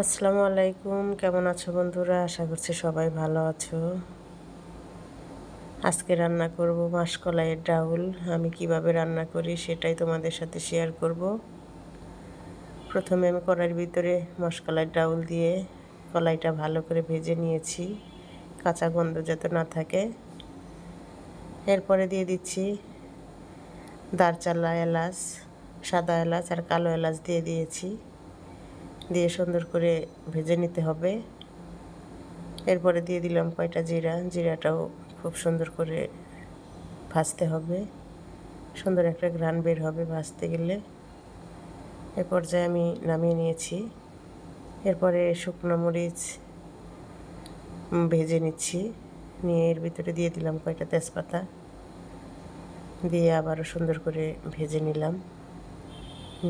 আসসালামু আলাইকুম। কেমন আছো বন্ধুরা? আশা করছি সবাই ভালো আছো। আজকে রান্না করব মাসকলাইয়ের ডাউল। আমি কীভাবে রান্না করি সেটাই তোমাদের সাথে শেয়ার করব। প্রথমে আমি কড়াইয়ের ভিতরে মাসকলাইয়ের ডাউল দিয়ে কলাইটা ভালো করে ভেজে নিয়েছি, কাঁচা গন্ধ যাতে না থাকে। এরপরে দিয়ে দিচ্ছি দারচালা এলাচ, সাদা এলাচ আর কালো এলাচ দিয়ে দিয়েছি। দিয়ে সুন্দর করে ভেজে নিতে হবে। এরপরে দিয়ে দিলাম কয়টা জিরা। জিরাটাও খুব সুন্দর করে ভাজতে হবে। সুন্দর একটা গ্রান বের হবে ভাজতে গেলে। এ পর্যায়ে আমি নামিয়ে নিয়েছি। এরপরে শুকনো মরিচ ভেজে নিচ্ছি। নিয়ে এর ভিতরে দিয়ে দিলাম কয়টা তেজপাতা। দিয়ে আবারও সুন্দর করে ভেজে নিলাম।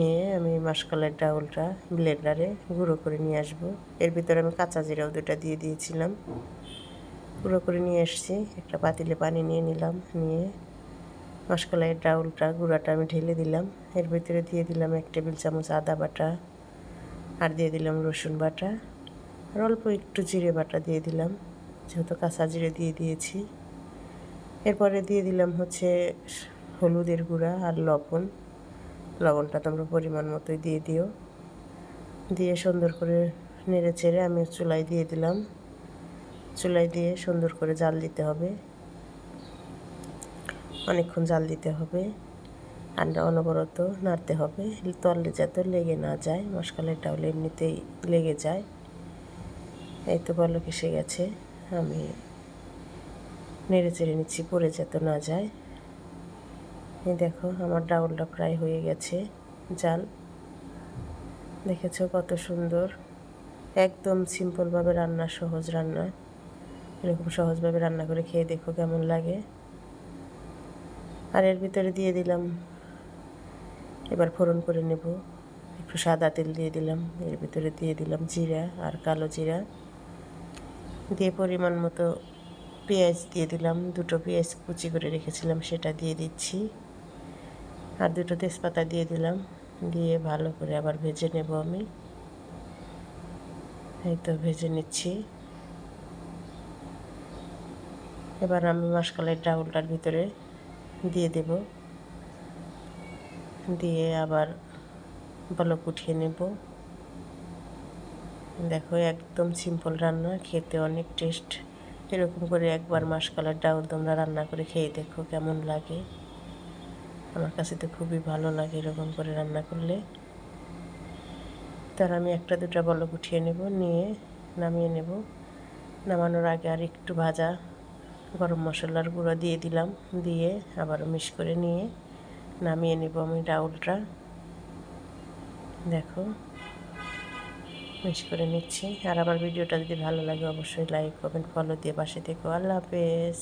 নিয়ে আমি মাসকলাইয়ের ডাউলটা ব্লেন্ডারে গুঁড়ো করে নিয়ে আসব। এর ভিতরে আমি কাঁচা জিরাও দুটা দিয়ে দিয়েছিলাম। গুঁড়ো করে নিয়ে এসছি, একটা পাতিলে পানি নিয়ে নিলাম, নিয়ে মাসকলাইয়ের ডাউলটা গুঁড়াটা আমি ঢেলে দিলাম। এর ভিতরে দিয়ে দিলাম এক টেবিল চামচ আদা বাটা আর দিয়ে দিলাম রসুন বাটা আর অল্প একটু জিরে বাটা দিয়ে দিলাম, যেহেতু কাঁচা জিরে দিয়ে দিয়েছি। এরপরে দিয়ে দিলাম হচ্ছে হলুদের গুঁড়া আর লবণ। লবণটা তোমরা পরিমাণ মতোই দিয়ে দিও। দিয়ে সুন্দর করে নেড়ে চেড়ে আমি চুলায় দিয়ে দিলাম। চুলায় দিয়ে সুন্দর করে জাল দিতে হবে। অনেকক্ষণ জাল দিতে হবে। আন্ডা অনবরত নাড়তে হবে। তলে যাতে লেগে না যায় মশকালের ডাউল এমনিতেই লেগে যায়। এই তো বলো কেসে গেছে। আমি নেড়ে চেড়ে নিচ্ছি, পড়ে যেত না যায়। দেখো, আমার ডাউলটা প্রায় হয়ে গেছে, জাল। দেখেছ কত সুন্দর? একদম সিম্পলভাবে রান্না, সহজ রান্না। এরকম সহজভাবে রান্না করে খেয়ে দেখো কেমন লাগে। আর এর ভিতরে দিয়ে দিলাম। এবার ফোড়ন করে নেব। একটু সাদা তেল দিয়ে দিলাম। এর ভিতরে দিয়ে দিলাম জিরা আর কালো জিরা। দিয়ে পরিমাণ মতো পেঁয়াজ দিয়ে দিলাম। দুটো পেঁয়াজ কুচি করে রেখেছিলাম, সেটা দিয়ে দিচ্ছি। আর দুটো তেজপাতা দিয়ে দিলাম। দিয়ে ভালো করে আবার ভেজে নেব আমি। এই তো ভেজে নিচ্ছি। এবার আমি মাসকালের ডাউলটার ভিতরে দিয়ে দেব। দিয়ে আবার বলক উঠিয়ে নেব। দেখো একদম সিম্পল রান্না, খেতে অনেক টেস্ট এরকম করে একবার মাসকালের ডাউল তোমরা রান্না করে খেয়ে দেখো কেমন লাগে। আমার কাছে তো খুবই ভালো লাগে এরকম করে রান্না করলে। তার আমি একটা, দুটা বলক উঠিয়ে নেব, নিয়ে নামিয়ে নেব। নামানোর আগে আর একটু ভাজা গরম মশলার গুঁড়ো দিয়ে দিলাম, দিয়ে আবারও মিশ করে নিয়ে নামিয়ে নেব আমি ডাউলটা। দেখো, মিশ করে নিচ্ছি। আর আমার ভিডিওটা যদি ভালো লাগে অবশ্যই লাইক কমেন্ট ফলো দিয়ে পাশে থেকো। আল্লাহ হাফেজ।